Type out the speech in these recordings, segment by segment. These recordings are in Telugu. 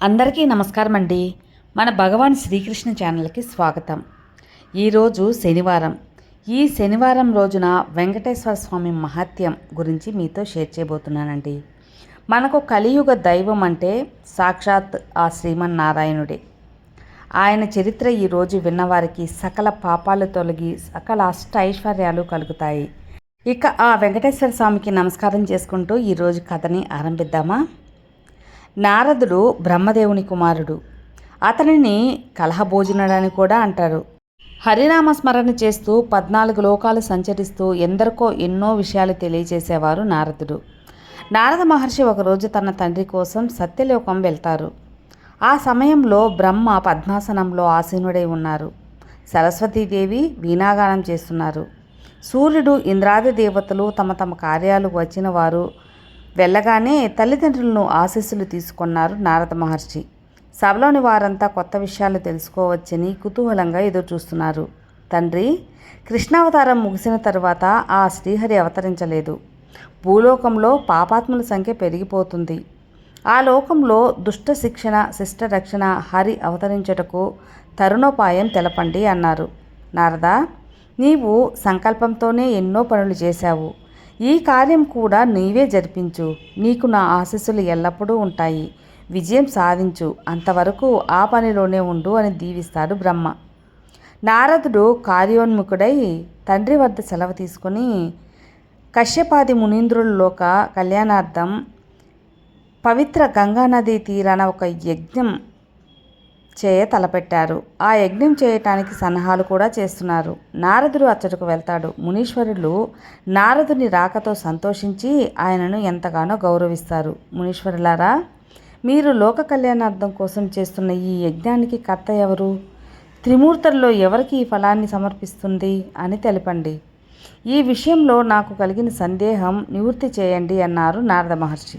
అందరికీ నమస్కారం అండి మన భగవాన్ శ్రీకృష్ణ ఛానల్కి స్వాగతం. ఈరోజు శనివారం. ఈ శనివారం రోజున వెంకటేశ్వర స్వామి మహత్యం గురించి మీతో షేర్ చేయబోతున్నానండి. మనకు కలియుగ దైవం అంటే సాక్షాత్ ఆ శ్రీమన్నారాయణుడే. ఆయన చరిత్ర ఈరోజు విన్నవారికి సకల పాపాలు తొలగి సకల అష్ట ఐశ్వర్యాలు కలుగుతాయి. ఇక ఆ వెంకటేశ్వర స్వామికి నమస్కారం చేసుకుంటూ ఈరోజు కథని ఆరంభిద్దామా? నారదుడు బ్రహ్మదేవుని కుమారుడు. అతనిని కలహభోజనుడని కూడా అంటారు. హరినామ స్మరణ చేస్తూ పద్నాలుగు లోకాలు సంచరిస్తూ ఎందరికో ఎన్నో విషయాలు తెలియజేసేవారు నారదుడు. నారద మహర్షి ఒకరోజు తన తండ్రి కోసం సత్యలోకం వెళ్తారు. ఆ సమయంలో బ్రహ్మ పద్మాసనంలో ఆసీనుడై ఉన్నారు. సరస్వతీదేవి వీణాగానం చేస్తున్నారు. సూర్యుడు ఇంద్రాది దేవతలు తమ తమ కార్యాలు వచ్చిన వారు వెళ్ళగానే తల్లిదండ్రులను ఆశీస్సులు తీసుకున్నారు నారద మహర్షి. సభలోని వారంతా కొత్త విషయాలు తెలుసుకోవచ్చని కుతూహలంగా ఎదురు చూస్తున్నారు తండ్రి కృష్ణావతారం ముగిసిన తర్వాత ఆ శ్రీహరి అవతరించలేదు. భూలోకంలో పాపాత్ముల సంఖ్య పెరిగిపోతుంది. ఆ లోకంలో దుష్ట శిక్షణ శిష్ట రక్షణ హరి అవతరించుటకు తరుణోపాయం తెలపండి అన్నారు. నారద నీవు సంకల్పంతోనే ఎన్నో పనులు చేశావు. ఈ కార్యం కూడా నీవే జరిపించు. నీకు నా ఆశీస్సులు ఎల్లప్పుడూ ఉంటాయి. విజయం సాధించు. అంతవరకు ఆ పనిలోనే ఉండు అని దీవిస్తాడు బ్రహ్మ. నారదుడు కార్యోన్ముఖుడై తండ్రి వద్ద సెలవు తీసుకొని కశ్యపాది మునీంద్రుల్లోక కళ్యాణార్థం పవిత్ర గంగానదీ తీరాన ఒక యజ్ఞం చేయ తలపెట్టారు. ఆ యజ్ఞం చేయటానికి సన్నాహాలు కూడా చేస్తున్నారు. నారదుడు అచ్చటకు వెళ్తాడు. మునీశ్వరులు నారదుని రాకతో సంతోషించి ఆయనను ఎంతగానో గౌరవిస్తారు. మునీశ్వరులారా మీరు లోక కళ్యాణార్థం కోసం చేస్తున్న ఈ యజ్ఞానికి కర్త ఎవరు? త్రిమూర్తుల్లో ఎవరికి ఈ ఫలాన్ని సమర్పిస్తుంది అని తెలపండి. ఈ విషయంలో నాకు కలిగిన సందేహం నివృత్తి చేయండి అన్నారు నారద మహర్షి.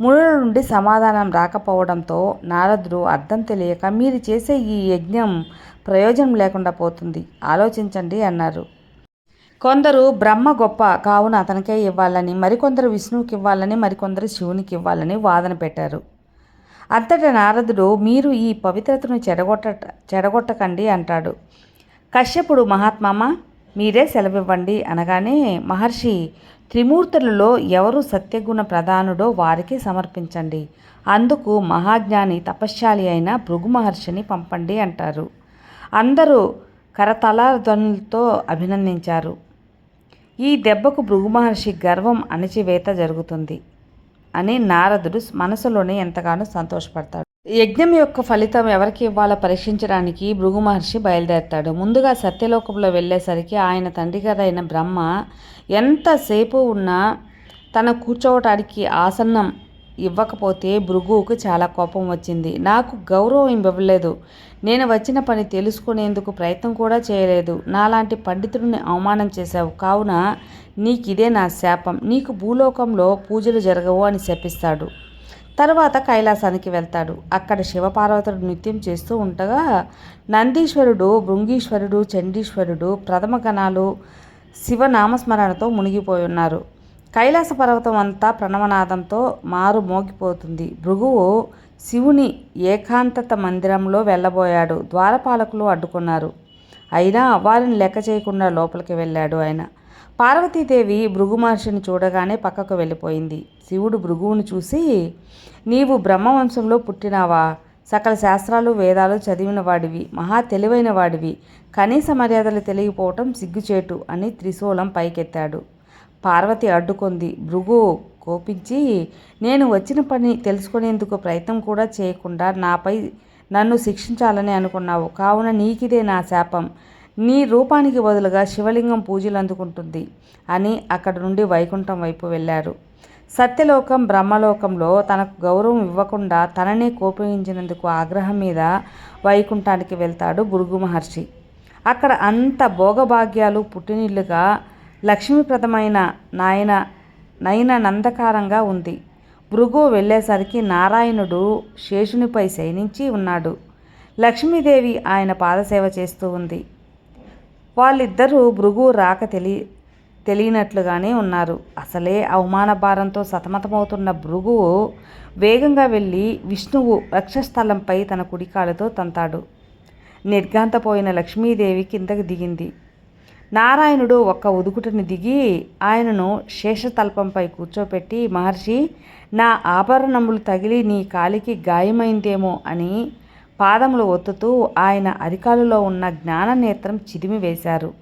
మునుల నుండి సమాధానం రాకపోవడంతో నారదుడు అర్థం తెలియక మీరు చేసే ఈ యజ్ఞం ప్రయోజనం లేకుండా పోతుంది. ఆలోచించండి అన్నారు. కొందరు బ్రహ్మ గొప్ప కావున అతనికే ఇవ్వాలని మరికొందరు విష్ణువుకి ఇవ్వాలని మరికొందరు శివునికి ఇవ్వాలని వాదన పెట్టారు. అంతటా నారదుడు మీరు ఈ పవిత్రతను చెడగొట్ట చెడగొట్టకండి అంటాడు. కశ్యపుడు మహాత్మామ మీరే సెలవివ్వండి అనగానే మహర్షి త్రిమూర్తులలో ఎవరు సత్యగుణ ప్రధానుడో వారికి సమర్పించండి. అందుకు మహాజ్ఞాని తపశ్శాలి అయిన భృగు మహర్షిని పంపండి అంటారు. అందరూ కరతలాధ్వనులతో అభినందించారు. ఈ దెబ్బకు భృగు మహర్షి గర్వం అణచివేత జరుగుతుంది అని నారదుడు మనసులోనే ఎంతగానో సంతోషపడతాడు. యజ్ఞం యొక్క ఫలితం ఎవరికి ఇవ్వాలో పరీక్షించడానికి భృగు మహర్షి బయలుదేరతాడు. ముందుగా సత్యలోకంలో వెళ్ళేసరికి ఆయన తండ్రి గారైన బ్రహ్మ ఎంతసేపు ఉన్నా తన కూర్చోవటానికి ఆసన్నం ఇవ్వకపోతే భృగువుకు చాలా కోపం వచ్చింది. నాకు గౌరవం ఇవ్వలేదు. నేను వచ్చిన పని తెలుసుకునేందుకు ప్రయత్నం కూడా చేయలేదు. నాలాంటి పండితుడిని అవమానం చేశావు. కావున నీకిదే నా శాపం. నీకు భూలోకంలో పూజలు జరగవు అని శపిస్తాడు. తర్వాత కైలాసానికి వెళ్తాడు. అక్కడ శివపార్వతుడు నృత్యం చేస్తూ ఉండగా నందీశ్వరుడు భృంగీశ్వరుడు చండీశ్వరుడు ప్రథమ గణాలు శివనామస్మరణతో మునిగిపోయి ఉన్నారు. కైలాస పర్వతం అంతా ప్రణవనాదంతో మారు మోగిపోతుంది. భృగువు శివుని ఏకాంతత మందిరంలో వెళ్ళబోయాడు. ద్వారపాలకులు అడ్డుకున్నారు. అయినా వారిని లెక్క చేయకుండా లోపలికి వెళ్ళాడు ఆయన. పార్వతీదేవి భృగు మహర్షిని చూడగానే పక్కకు వెళ్ళిపోయింది. శివుడు భృగువుని చూసి నీవు బ్రహ్మవంశంలో పుట్టినావా? సకల శాస్త్రాలు వేదాలు చదివిన వాడివి మహా తెలివైన వాడివి. కనీస మర్యాదలు తెలియపోవటం సిగ్గుచేటు అని త్రిశూలం పైకెత్తాడు. పార్వతి అడ్డుకుంది. భృగు కోపించి నేను వచ్చిన పని తెలుసుకునేందుకు ప్రయత్నం కూడా చేయకుండా నాపై నన్ను శిక్షించాలని అనుకున్నావు. కావున నీకిదే నా శాపం. నీ రూపానికి బదులుగా శివలింగం పూజలు అందుకుంటుంది అని అక్కడ నుండి వైకుంఠం వైపు వెళ్ళారు. సత్యలోకం బ్రహ్మలోకంలో తనకు గౌరవం ఇవ్వకుండా తననే కోపగించినందుకు ఆగ్రహం మీద వైకుంఠానికి వెళ్తాడు భృగు మహర్షి. అక్కడ అంత భోగభాగ్యాలు పుట్టినిల్లుగా లక్ష్మీప్రదమైన నాయన నయన నందకారంగా ఉంది. భృగు వెళ్ళేసరికి నారాయణుడు శేషునిపై శయనించి ఉన్నాడు. లక్ష్మీదేవి ఆయన పాదసేవ చేస్తూ ఉంది. వాళ్ళిద్దరూ భృగు రాక తెలి తెలియనట్లుగానే ఉన్నారు. అసలే అవమాన భారంతో సతమతమవుతున్న భృగువు వేగంగా వెళ్ళి విష్ణువు రక్షస్థలంపై తన కుడికాలతో తంతాడు. నిర్గాంతపోయిన లక్ష్మీదేవి కిందకి దిగింది. నారాయణుడు ఒక్క ఉదుకుటని దిగి ఆయనను శేషతల్పంపై కూర్చోపెట్టి మహర్షి నా ఆభరణములు తగిలి నీ కాలికి గాయమైందేమో అని పాదములు ఒత్తుతూ ఆయన అరికాలులో ఉన్న జ్ఞాననేత్రం చిదిమివేశారు.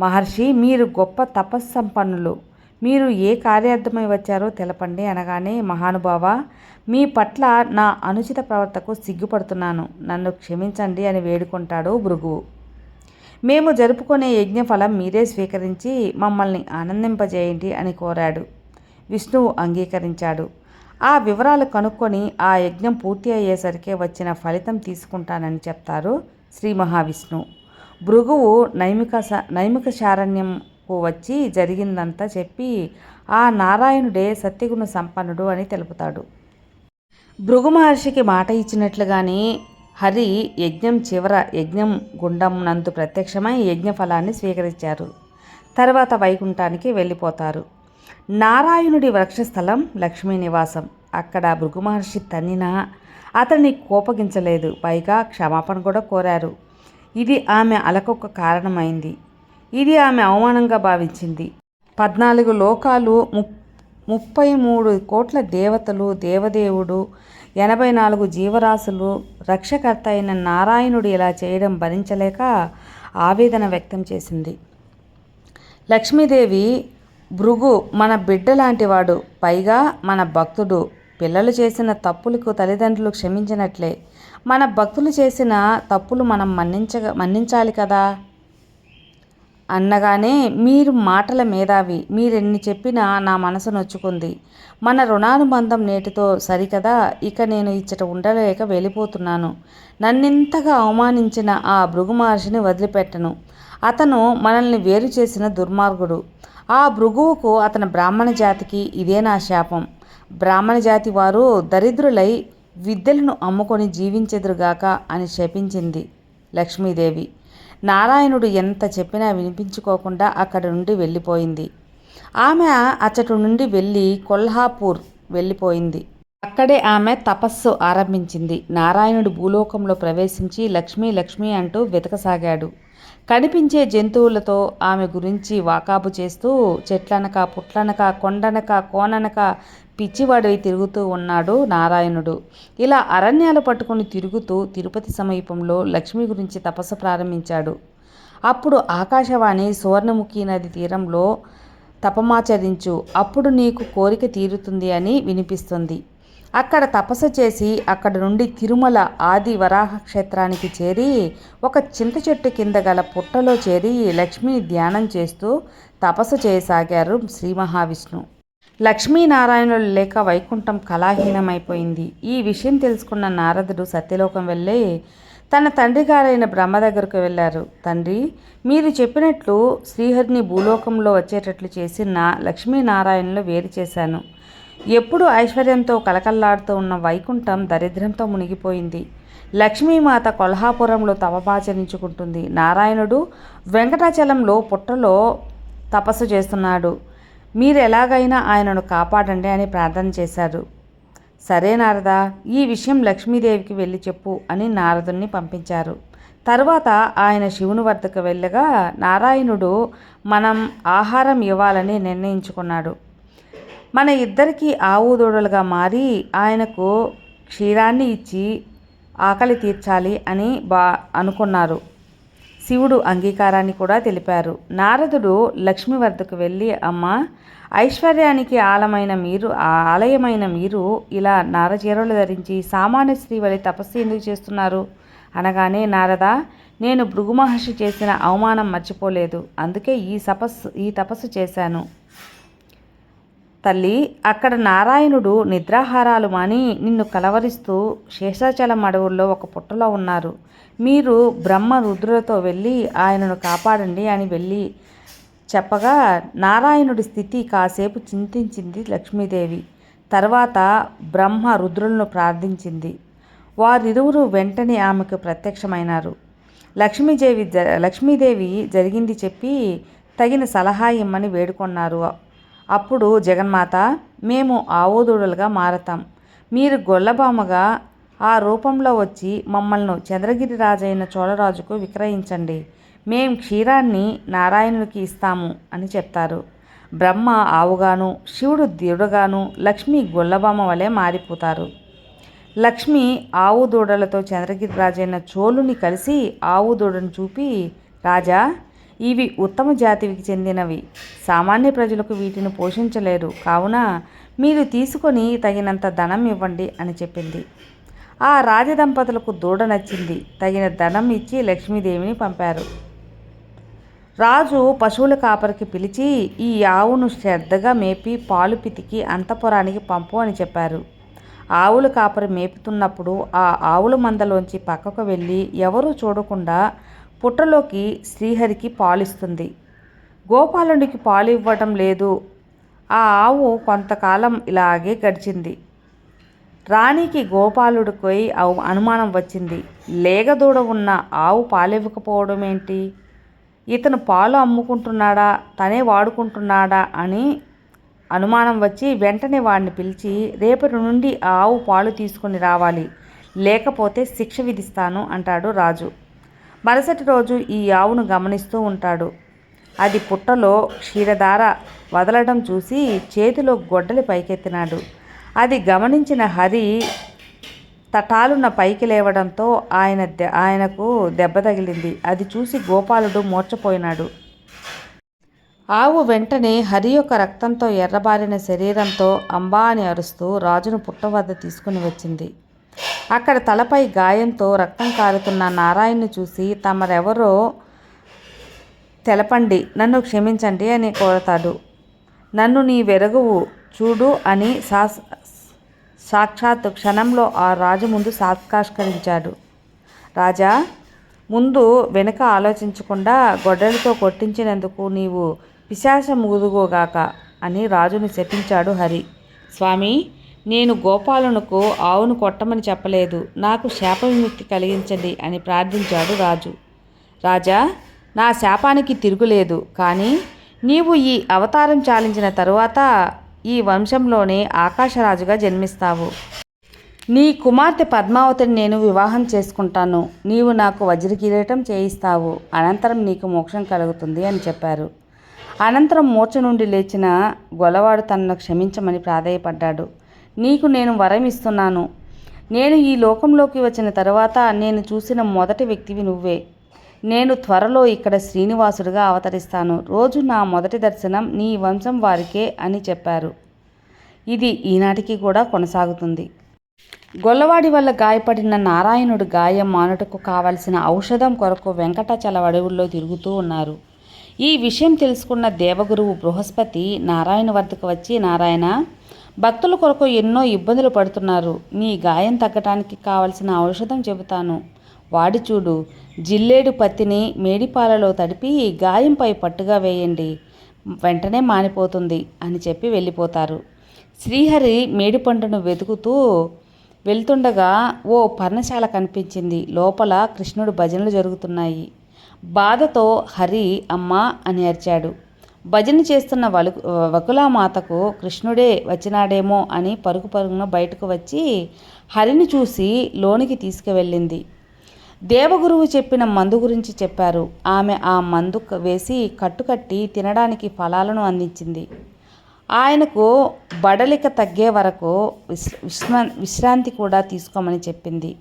మహర్షి మీరు గొప్ప తపస్సంపన్నులు. మీరు ఏ కార్యార్థమై వచ్చారో తెలపండి అనగానే మహానుభావ మీ పట్ల నా అనుచిత ప్రవర్తకు సిగ్గుపడుతున్నాను. నన్ను క్షమించండి అని వేడుకుంటాడు భృగువు. మేము జరుపుకునే యజ్ఞఫలం మీరే స్వీకరించి మమ్మల్ని ఆనందింపజేయండి అని కోరాడు. విష్ణువు అంగీకరించాడు. ఆ వివరాలు కనుక్కొని ఆ యజ్ఞం పూర్తి అయ్యేసరికి వచ్చిన ఫలితం తీసుకుంటానని చెప్తారు శ్రీ మహావిష్ణు. భృగువు నైమిక నైమిక శారణ్యంకు వచ్చి జరిగిందంతా చెప్పి ఆ నారాయణుడే సత్యగుణ సంపన్నుడు అని తెలుపుతాడు. భృగు మహర్షికి మాట ఇచ్చినట్లుగానే హరి యజ్ఞం చివర యజ్ఞం గుండం నందు ప్రత్యక్షమై యజ్ఞ ఫలాన్ని స్వీకరించారు. తర్వాత వైకుంఠానికి వెళ్ళిపోతారు. నారాయణుడి వృక్షస్థలం లక్ష్మీ నివాసం. అక్కడ భృగు మహర్షి తన్నినా అతన్ని కోపగించలేదు. పైగా క్షమాపణ కూడా కోరారు. ఇది ఆమె అలకొక కారణమైంది. ఇది ఆమె అవమానంగా భావించింది. పద్నాలుగు లోకాలు ముప్పై మూడు కోట్ల దేవతలు దేవదేవుడు ఎనభై నాలుగు జీవరాశులు రక్షకర్త అయిన నారాయణుడు ఇలా చేయడం భరించలేక ఆవేదన వ్యక్తం చేసింది. లక్ష్మీదేవి భృగు మన బిడ్డ లాంటివాడు పైగా మన భక్తుడు. పిల్లలు చేసిన తప్పులకు తల్లిదండ్రులు క్షమించినట్లే. మన భక్తులు చేసిన తప్పులు మనం మన్నించ మన్నించాలి కదా? అన్నగానే మీరు మాటల మేధావి. మీరెన్ని చెప్పినా నా మనసు నొచ్చుకుంది. మన రుణానుబంధం నేటితో సరికదా? ఇక నేను ఇచ్చట ఉండలేక వెళ్ళిపోతున్నాను. నన్నింతగా అవమానించిన ఆ భృగు మహర్షిని వదిలిపెట్టను. అతను మనల్ని వేరు చేసిన దుర్మార్గుడు. ఆ భృగువుకు అతని బ్రాహ్మణ జాతికి ఇదే నా శాపం. బ్రాహ్మణ జాతి వారు దరిద్రులై విద్యలను అమ్ముకొని జీవించెదురుగాక అని శపించింది లక్ష్మీదేవి. నారాయణుడు ఎంత చెప్పినా వినిపించుకోకుండా అక్కడి నుండి వెళ్ళిపోయింది. ఆమె అచ్చటి నుండి వెళ్ళి కొల్హాపూర్ వెళ్ళిపోయింది. అక్కడే ఆమె తపస్సు ఆరంభించింది. నారాయణుడు భూలోకంలో ప్రవేశించి లక్ష్మీ లక్ష్మి అంటూ వెతకసాగాడు. కనిపించే జంతువులతో ఆమె గురించి వాకాబు చేస్తూ చెట్లనక పుట్లనక కొండనక కోననక పిచ్చివాడై తిరుగుతూ ఉన్నాడు నారాయణుడు. ఇలా అరణ్యాలు పట్టుకుని తిరుగుతూ తిరుపతి సమీపంలో లక్ష్మి గురించి తపస్సు ప్రారంభించాడు. అప్పుడు ఆకాశవాణి సువర్ణముఖి నది తీరంలో తపమాచరించు అప్పుడు నీకు కోరిక తీరుతుంది అని వినిపిస్తుంది. అక్కడ తపస్సు చేసి అక్కడ నుండి తిరుమల ఆది వరాహ క్షేత్రానికి చేరి ఒక చింత చెట్టు కింద గల పుట్టలో చేరి లక్ష్మిని ధ్యానం చేస్తూ తపస్సు చేయసాగారు శ్రీ మహావిష్ణు. లక్ష్మీనారాయణులు లేక వైకుంఠం కళాహీనమైపోయింది. ఈ విషయం తెలుసుకున్న నారదుడు సత్యలోకం వెళ్ళి తన తండ్రి గారైన బ్రహ్మ దగ్గరకు వెళ్ళారు. తండ్రి మీరు చెప్పినట్లు శ్రీహరిని భూలోకంలో వచ్చేటట్లు చేసి నా లక్ష్మీనారాయణలో వేరు చేశాను. ఎప్పుడు ఐశ్వర్యంతో కలకల్లాడుతూ ఉన్న వైకుంఠం దరిద్రంతో మునిగిపోయింది. లక్ష్మీమాత కొల్హాపురంలో తపపాచరించుకుంటుంది. నారాయణుడు వెంకటాచలంలో పుట్టలో తపస్సు చేస్తున్నాడు. మీరు ఎలాగైనా ఆయనను కాపాడండి అని ప్రార్థన చేశారు. సరే నారదా ఈ విషయం లక్ష్మీదేవికి వెళ్ళి చెప్పు అని నారదుని పంపించారు. తర్వాత ఆయన శివుని వద్దకు వెళ్ళగా నారాయణుడు మనం ఆహారం ఇవ్వాలని నిర్ణయించుకున్నాడు. మన ఇద్దరికి ఆవు దూడలుగా మారి ఆయనకు క్షీరాన్ని ఇచ్చి ఆకలి తీర్చాలి అని బా అనుకున్నారు. శివుడు అంగీకారాన్ని కూడా తెలిపారు. నారదుడు లక్ష్మి వద్దకు వెళ్ళి అమ్మ ఐశ్వర్యానికి ఆలమైన మీరు ఆలయమైన మీరు ఇలా నారచీరలు ధరించి సామాన్య స్త్రీ వలి తపస్సు ఎందుకు చేస్తున్నారు? అనగానే నారద నేను భృగు మహర్షి చేసిన అవమానం మర్చిపోలేదు. అందుకే ఈ తపస్సు ఈ తపస్సు చేశాను. తల్లి అక్కడ నారాయణుడు నిద్రాహారాలు మాని నిన్ను కలవరిస్తూ శేషాచలం అడవుల్లో ఒక పుట్టలో ఉన్నారు. మీరు బ్రహ్మ రుద్రులతో వెళ్ళి ఆయనను కాపాడండి అని వెళ్ళి చెప్పగా నారాయణుడి స్థితి కాసేపు చింతించింది లక్ష్మీదేవి. తర్వాత బ్రహ్మ రుద్రులను ప్రార్థించింది. వారిరువురు వెంటనే ఆమెకు ప్రత్యక్షమైనారు. లక్ష్మీదేవి జ లక్ష్మీదేవి జరిగింది చెప్పి తగిన సలహా ఇమ్మని వేడుకొన్నారు. అప్పుడు జగన్మాత మేము ఆవోదూడలుగా మారతాం. మీరు గొల్లబామగా ఆ రూపంలో వచ్చి మమ్మల్ని చంద్రగిరి రాజైన చోళరాజుకు విక్రయించండి. మేం క్షీరాన్ని నారాయణునికి ఇస్తాము అని చెప్తారు. బ్రహ్మ ఆవుగాను శివుడు దేవుడుగాను లక్ష్మి గొల్లబామ వలె మారిపోతారు. లక్ష్మి ఆవు దూడలతో చంద్రగిరి రాజైన చోళుని కలిసి ఆవు దూడను చూపి రాజా ఇవి ఉత్తమ జాతికి చెందినవి. సామాన్య ప్రజలకు వీటిని పోషించలేరు కావున మీరు తీసుకొని తగినంత ధనం ఇవ్వండి అని చెప్పింది. ఆ రాజదంపతులకు దూడ నచ్చింది. తగిన ధనం ఇచ్చి లక్ష్మీదేవిని పంపారు. రాజు పశువుల కాపరికి పిలిచి ఈ ఆవును శ్రద్ధగా మేపి పాలు పితికి అంతపురానికి పంపు అని చెప్పారు. ఆవుల కాపరి మేపుతున్నప్పుడు ఆ ఆవుల మందలోంచి పక్కకు వెళ్ళి ఎవరూ చూడకుండా పుట్టలోకి శ్రీహరికి పాలిస్తుంది. గోపాలుడికి పాలు ఇవ్వటం లేదు. ఆ ఆవు కొంతకాలం ఇలాగే గడిచింది. రాణికి గోపాలుడిపై అనుమానం వచ్చింది. లేగదూడ ఉన్న ఆవు పాలివ్వకపోవడం ఏంటి ఇతను పాలు అమ్ముకుంటున్నాడా? తనే వాడుకుంటున్నాడా? అని అనుమానం వచ్చి వెంటనే వాడిని పిలిచి రేపటి నుండి ఆ ఆవు పాలు తీసుకొని రావాలి. లేకపోతే శిక్ష విధిస్తాను అంటాడు రాజు. మరుసటి రోజు ఈ ఆవును గమనిస్తూ ఉంటాడు. అది పుట్టలో క్షీరధార వదలడం చూసి చేతిలో గొడ్డలి పైకెత్తినాడు. అది గమనించిన హరి తటాలున పైకి లేవడంతో ఆయన దె ఆయనకు దెబ్బ తగిలింది. అది చూసి గోపాలుడు మూర్చపోయినాడు ఆవు వెంటనే హరి యొక్క రక్తంతో ఎర్రబారిన శరీరంతో అంబా అని అరుస్తూ రాజును పుట్ట వద్ద తీసుకుని వచ్చింది. అక్కడ తలపై గాయంతో రక్తం కారుతున్న నారాయణ్ని చూసి తమరెవరో తెలపండి నన్ను క్షమించండి అని కోరతాడు. నన్ను నీ వెరగువు చూడు అని సా సాక్షాత్ క్షణంలో ఆ రాజు ముందు సాక్షాత్కరించాడు రాజా ముందు వెనుక ఆలోచించకుండా గొడ్డలితో కొట్టించినందుకు నీవు పిశాచ ముదుగోగాక అని రాజుని శపించాడు హరి. స్వామి నేను గోపాలనుకు ఆవును కొట్టమని చెప్పలేదు. నాకు శాప విముక్తి కలిగించండి అని ప్రార్థించాడు రాజు. రాజా నా శాపానికి తిరుగులేదు. కానీ నీవు ఈ అవతారం చాలించిన తరువాత ఈ వంశంలోనే ఆకాశరాజుగా జన్మిస్తావు. నీ కుమార్తె పద్మావతిని నేను వివాహం చేసుకుంటాను. నీవు నాకు వజ్రకిరీటం చేయిస్తావు. అనంతరం నీకు మోక్షం కలుగుతుంది అని చెప్పారు. అనంతరం మూర్ఛ నుండి లేచిన గొలవాడు తనను క్షమించమని ప్రాధేయపడ్డాడు. నీకు నేను వరం ఇస్తున్నాను నేను ఈ లోకంలోకి వచ్చిన తర్వాత నేను చూసిన మొదటి వ్యక్తివి నువ్వే. నేను త్వరలో ఇక్కడ శ్రీనివాసుడిగా అవతరిస్తాను. రోజు నా మొదటి దర్శనం నీ వంశం వారికే అని చెప్పారు. ఇది ఈనాటికి కూడా కొనసాగుతుంది. గొల్లవాడి వల్ల గాయపడిన నారాయణుడు గాయం మానుటకు కావలసిన ఔషధం కొరకు వెంకటాచల అడవుల్లో తిరుగుతూ ఉన్నారు. ఈ విషయం తెలుసుకున్న దేవగురువు బృహస్పతి నారాయణ వద్దకు వచ్చి నారాయణ భక్తుల కొరకు ఎన్నో ఇబ్బందులు పడుతున్నారు. నీ గాయం తగ్గటానికి కావలసిన ఔషధం చెబుతాను. వాడి చూడు. జిల్లేడు పత్తిని మేడిపాలలో తడిపి గాయంపై పట్టుగా వేయండి. వెంటనే మానిపోతుంది అని చెప్పి వెళ్ళిపోతారు. శ్రీహరి మేడిపండును వెతుకుతూ వెళ్తుండగా ఓ పర్ణశాల కనిపించింది. లోపల కృష్ణుడు భజనలు జరుగుతున్నాయి. బాధతో హరి అమ్మా అని అరిచాడు. భజన చేస్తున్న వలు వకులామాతకు కృష్ణుడే వచ్చినాడేమో అని పరుగు పరుగున బయటకు వచ్చి హరిని చూసి లోనికి తీసుకువెళ్ళింది. దేవగురువు చెప్పిన మందు గురించి చెప్పారు. ఆమె ఆ మందు వేసి కట్టుకట్టి తినడానికి ఫలాలను అందించింది. ఆయనకు బడలిక తగ్గే వరకు విశ్ విశ్రా విశ్రాంతి కూడా తీసుకోమని చెప్పింది.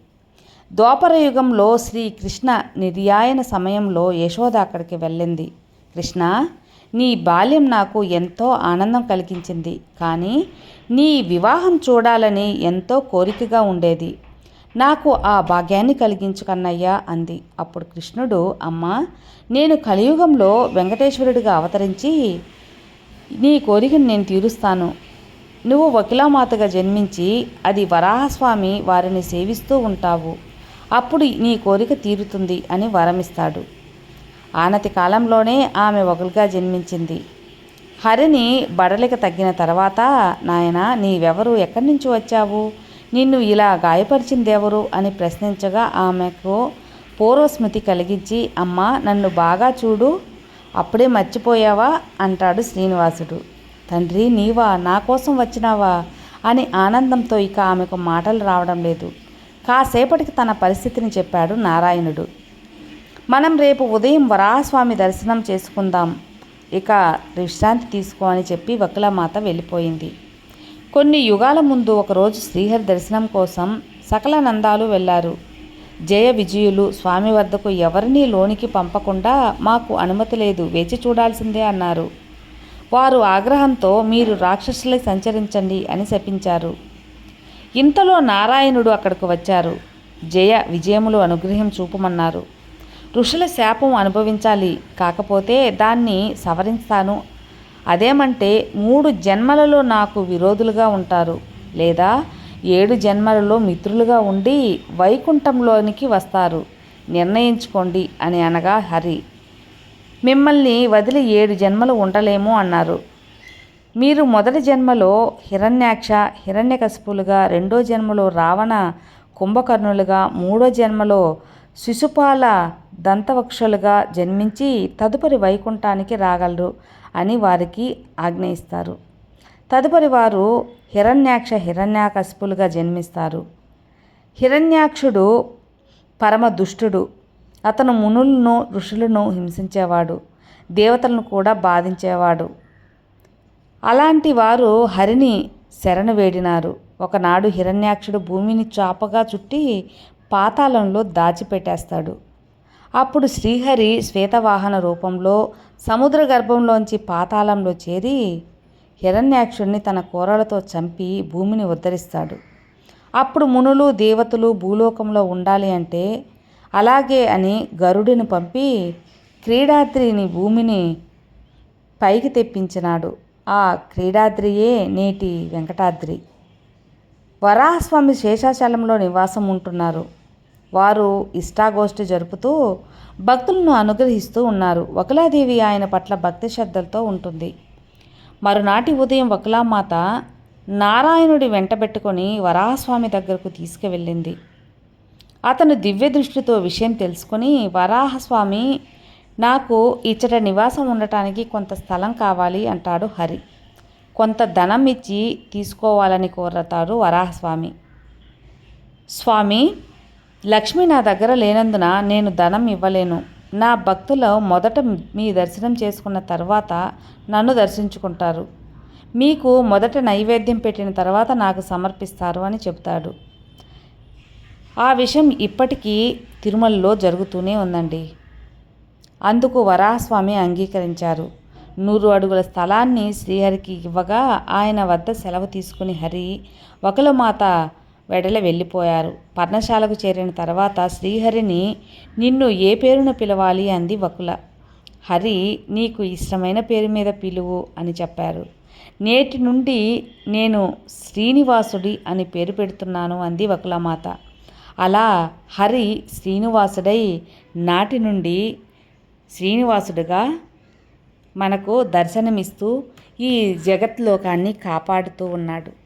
దోపర యుగంలో శ్రీకృష్ణ నిర్యాయన సమయంలో యశోద అక్కడికి వెళ్ళింది. కృష్ణ నీ బాల్యం నాకు ఎంతో ఆనందం కలిగించింది. కానీ నీ వివాహం చూడాలని ఎంతో కోరికగా ఉండేది. నాకు ఆ భాగ్యాన్ని కలిగించు కన్నయ్యా అంది. అప్పుడు కృష్ణుడు అమ్మా నేను కలియుగంలో వెంకటేశ్వరుడిగా అవతరించి నీ కోరికను నేను తీరుస్తాను. నువ్వు వకిలామాతగా జన్మించి అది వరాహస్వామి వారిని సేవిస్తూ ఉంటావు. అప్పుడు నీ కోరిక తీరుతుంది అని వరమిస్తాడు. ఆనతి కాలంలోనే ఆమె ఒకలుగా జన్మించింది. హరిని బడలిక తగ్గిన తర్వాత నాయన నీవెవరు? ఎక్కడి నుంచి వచ్చావు? నిన్ను ఇలా గాయపరిచిందెవరు? అని ప్రశ్నించగా ఆమెకు పూర్వస్మృతి కలిగించి అమ్మా నన్ను బాగా చూడు అప్పుడే మర్చిపోయావా? అంటాడు శ్రీనివాసుడు. తండ్రి నీవా? నా కోసం వచ్చినావా? అని ఆనందంతో ఇక ఆమెకు మాటలు రావడం లేదు. కాసేపటికి తన పరిస్థితిని చెప్పాడు నారాయణుడు. మనం రేపు ఉదయం వరాహస్వామి దర్శనం చేసుకుందాం. ఇక విశ్రాంతి తీసుకో అని చెప్పి వకులమాత వెళ్ళిపోయింది. కొన్ని యుగాల ముందు ఒకరోజు శ్రీహరి దర్శనం కోసం సకల నందాలు వెళ్ళారు. జయ విజయులు స్వామి వద్దకు ఎవరినీ లోనికి పంపకుండా మాకు అనుమతి లేదు వేచి చూడాల్సిందే అన్నారు. వారు ఆగ్రహంతో మీరు రాక్షసులై సంచరించండి అని శపించారు. ఇంతలో నారాయణుడు అక్కడికి వచ్చారు. జయ విజయములు అనుగ్రహం చూపమన్నారు. ఋషుల శాపం అనుభవించాలి. కాకపోతే దాన్ని సవరిస్తాను. అదేమంటే మూడు జన్మలలో నాకు విరోధులుగా ఉంటారు. లేదా ఏడు జన్మలలో మిత్రులుగా ఉండి వైకుంఠంలోనికి వస్తారు. నిర్ణయించుకోండి అని అనగా హరి. మిమ్మల్ని వదిలి ఏడు జన్మలు ఉండలేము అన్నారు. మీరు మొదటి జన్మలో హిరణ్యాక్ష హిరణ్యకశిపులుగా రెండో జన్మలో రావణ కుంభకర్ణులుగా మూడో జన్మలో శిశుపాల దంతవక్షులుగా జన్మించి తదుపరి వైకుంఠానికి రాగలరు అని వారికి ఆజ్ఞయిస్తారు. తదుపరి వారు హిరణ్యాక్ష హిరణ్యాకశిపులుగా జన్మిస్తారు. హిరణ్యాక్షుడు పరమ దుష్టుడు అతను మునులను ఋషులను హింసించేవాడు. దేవతలను కూడా బాధించేవాడు. అలాంటి వారు హరిని శరణు వేడినారు. ఒకనాడు హిరణ్యాక్షుడు భూమిని చాపగా చుట్టి పాతాళంలో దాచిపెట్టేస్తాడు. అప్పుడు శ్రీహరి శ్వేతవాహన రూపంలో సముద్ర గర్భంలోంచి పాతాళంలో చేరి హిరణ్యాక్షుడిని తన కూరలతో చంపి భూమిని ఉద్ధరిస్తాడు. అప్పుడు మునులు దేవతలు భూలోకంలో ఉండాలి అంటే అలాగే అని గరుడిని పంపి క్రీడాద్రిని భూమిని పైకి తెప్పించినాడు. ఆ క్రీడాద్రియే నేటి వెంకటాద్రి. వరాహస్వామి శేషాచలంలో నివాసం ఉంటున్నారు. వారు ఇష్టాగోష్ఠి జరుపుతూ భక్తులను అనుగ్రహిస్తూ ఉన్నారు. వకులాదేవి ఆయన పట్ల భక్తి శ్రద్ధలతో ఉంటుంది. మరునాటి ఉదయం వకులామాత నారాయణుడి వెంటబెట్టుకొని వరాహస్వామి దగ్గరకు తీసుకువెళ్ళింది. అతను దివ్య దృష్టితో విషయం తెలుసుకొని వరాహస్వామి నాకు ఇచ్చట నివాసం ఉండటానికి కొంత స్థలం కావాలి అంటాడు హరి. కొంత ధనం ఇచ్చి తీసుకోవాలని కోరతాడు వరాహస్వామి. స్వామి లక్ష్మి నా దగ్గర లేనందున నేను ధనం ఇవ్వలేను. నా భక్తులు మొదట మీ దర్శనం చేసుకున్న తర్వాత నన్ను దర్శించుకుంటారు. మీకు మొదట నైవేద్యం పెట్టిన తర్వాత నాకు సమర్పిస్తారు అని చెబుతాడు. ఆ విషయం ఇప్పటికీ తిరుమలలో జరుగుతూనే ఉందండి. అందుకు వరాహస్వామి అంగీకరించారు. నూరు అడుగుల స్థలాన్ని శ్రీహరికి ఇవ్వగా ఆయన వద్ద సెలవు తీసుకుని హరి వకులమాత వెడల వెళ్ళిపోయారు. పర్ణశాలకు చేరిన తర్వాత శ్రీహరిని నిన్ను ఏ పేరున పిలవాలి అంది వకుల. హరి నీకు ఇష్టమైన పేరు మీద పిలువు అని చెప్పారు. నేటి నుండి నేను శ్రీనివాసుడి అని పేరు పెడుతున్నాను అంది వకులమాత. అలా హరి శ్రీనివాసుడై నాటి నుండి శ్రీనివాసుడుగా మనకు దర్శనమిస్తూ ఈ జగత్లోకాన్ని కాపాడుతూ ఉన్నాడు.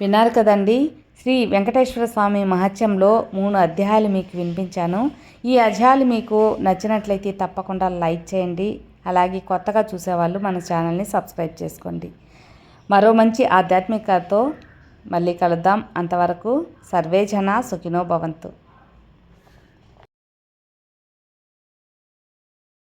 విన్నారు కదండి? శ్రీ వెంకటేశ్వర స్వామి మహత్యంలో మూడు అధ్యాయాలు మీకు వినిపించాను. ఈ అధ్యాయాలు మీకు నచ్చినట్లయితే తప్పకుండా లైక్ చేయండి. అలాగే కొత్తగా చూసేవాళ్ళు మన ఛానల్ని సబ్స్క్రైబ్ చేసుకోండి. మరో మంచి ఆధ్యాత్మికతో మళ్ళీ కలుద్దాం. అంతవరకు సర్వే జన సుఖినో భవంతు.